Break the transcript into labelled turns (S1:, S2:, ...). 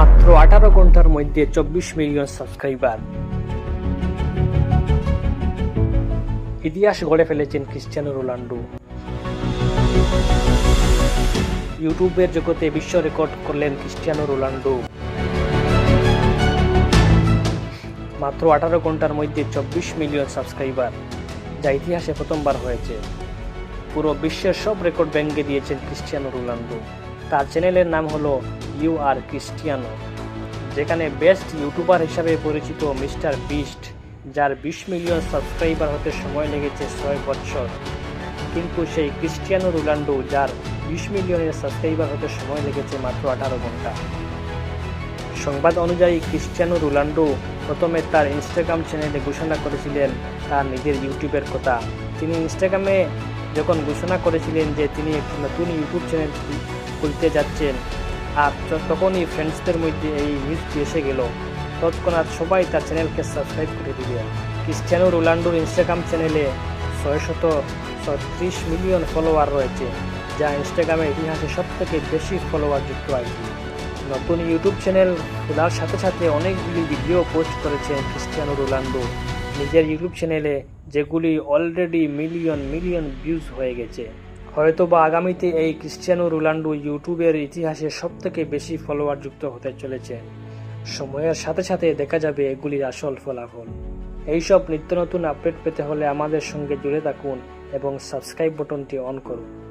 S1: মাত্র আঠারো ঘণ্টার মধ্যে চব্বিশ মিলিয়ন সাবস্ক্রাইবার। ইতিহাস গড়ে ফেলেছেন ক্রিস্টিয়ানো রোনাল্ডো। ইউটিউবের জগতে বিশ্ব রেকর্ড করলেন ক্রিস্টিয়ানো রোনাল্ডো। মাত্র আঠারো ঘণ্টার মধ্যে চব্বিশ মিলিয়ন সাবস্ক্রাইবার, যা ইতিহাসে প্রথমবার হয়েছে। পুরো বিশ্বের সব রেকর্ড ভেঙে দিয়েছেন ক্রিস্টিয়ানো রোনাল্ডো। তার চ্যানেলের নাম হলো ইউ আর ক্রিস্টিয়ানো, যেখানে বেস্ট ইউটিউবার হিসাবে পরিচিত মিস্টার বিস্ট, যার বিশ মিলিয়ন সাবস্ক্রাইবার হতে সময় লেগেছে ছয় বছর। কিন্তু সেই ক্রিস্টিয়ানো রোনাল্ডো, যার বিশ মিলিয়নের সাবস্ক্রাইবার হতে সময় লেগেছে মাত্র আঠারো ঘণ্টা। সংবাদ অনুযায়ী, ক্রিস্টিয়ানো রোনাল্ডো প্রথমে তার ইনস্টাগ্রাম চ্যানেলে ঘোষণা করেছিলেন তার নিজের ইউটিউবের কথা। তিনি ইনস্টাগ্রামে যখন ঘোষণা করেছিলেন যে তিনি একটি নতুন ইউটিউব চ্যানেল খুলতে যাচ্ছেন আর তখনই ফ্রেন্ডসদের মধ্যে এই নিউজটি এসে গেল। তৎক্ষণাৎ সবাই তার চ্যানেলকে সাবস্ক্রাইব করে দিলেন ক্রিস্টিয়ানো রোনাল্ডোর ইনস্টাগ্রাম চ্যানেলে ছয়শত ছত্রিশ মিলিয়ন ফলোয়ার রয়েছে, যা ইনস্টাগ্রামের ইতিহাসে সবথেকে বেশি ফলোয়ার যুক্ত আইডি। নতুন ইউটিউব চ্যানেল খোলার সাথে সাথে অনেকগুলি ভিডিও পোস্ট করেছেন ক্রিস্টিয়ানো রোনাল্ডো নিজের ইউটিউব চ্যানেলে যেগুলি অলরেডি মিলিয়ন মিলিয়ন ভিউজ হয়ে গেছে। হয়তোবা আগামীতে এই ক্রিস্টিয়ানো রোনাল্ডো ইউটিউবের ইতিহাসে সবথেকে বেশি ফলোয়ার যুক্ত হতে চলেছে। সময়ের সাথে সাথে দেখা যাবে এগুলির আসল ফলাফল। এইসব নিত্য নতুন আপডেট পেতে হলে আমাদের সঙ্গে জুড়ে থাকুন এবং সাবস্ক্রাইব বটনটি অন করুন।